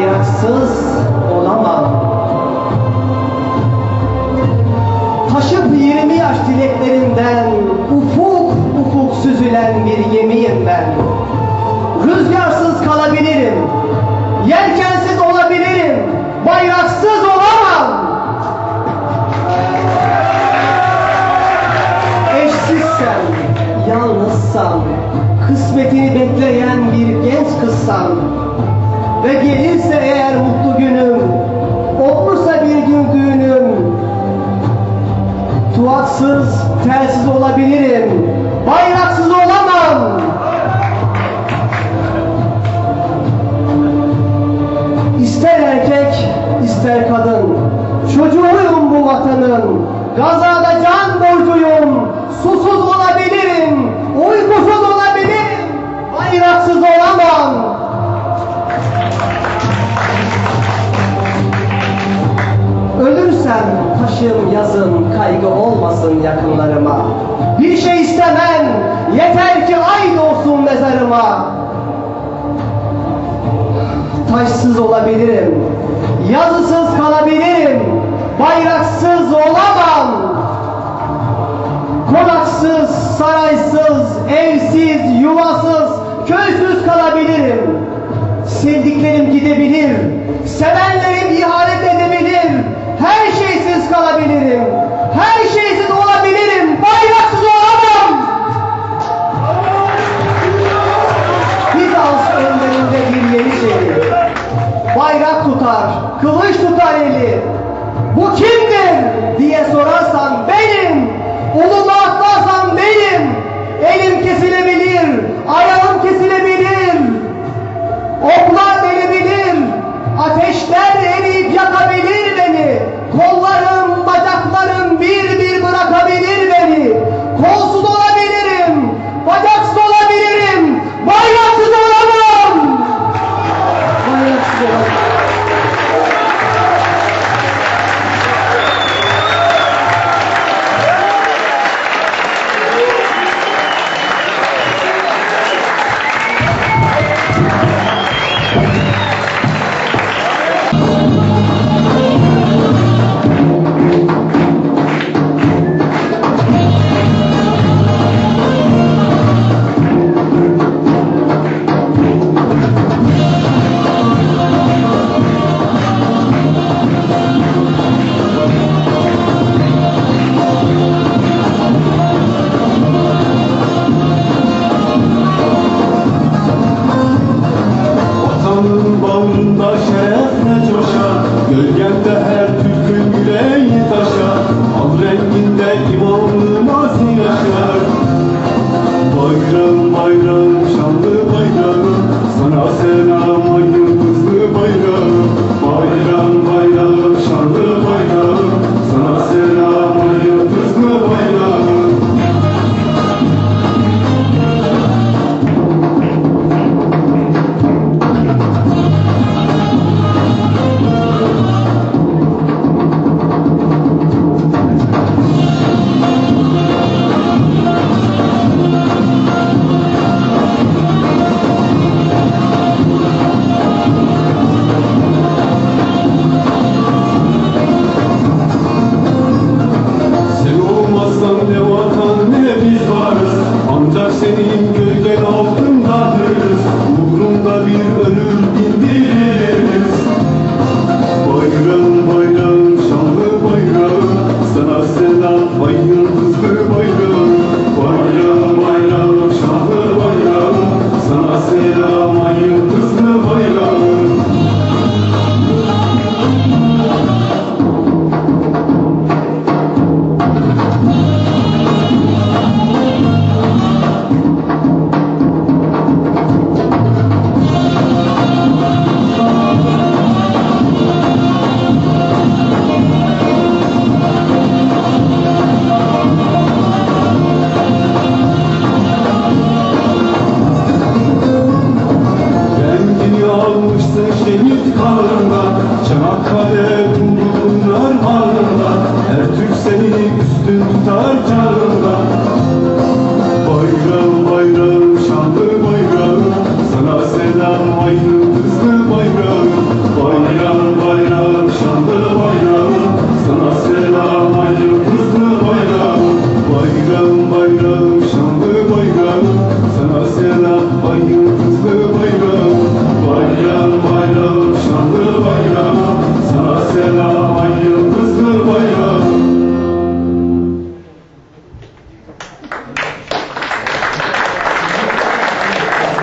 Bayraksız olamam. Taşıp 20 yaş dileklerinden ufuk ufuk süzülen bir gemiyim ben. Rüzgarsız kalabilirim. Yelkensiz ister kadın, çocuğuyum bu vatanın, gazada can borcuyum, susuz olabilirim, uykusuz olabilirim, bayraksız olamam. Ölürsem taşım yazın kaygı olmasın yakınlarıma. Bir şey istemem, yeter ki ay doğsun mezarıma. Taşsız olabilirim, yazısız kalabilirim, bayraksız olamam. Konaksız, saraysız, evsiz, yuvasız, köysüz kalabilirim. Sevdiklerim gidebilir, sevenlerim ihanet edebilir, her şeysiz kalabilirim. ateşler eriyip yakabilir beni. Kollarım Senhor.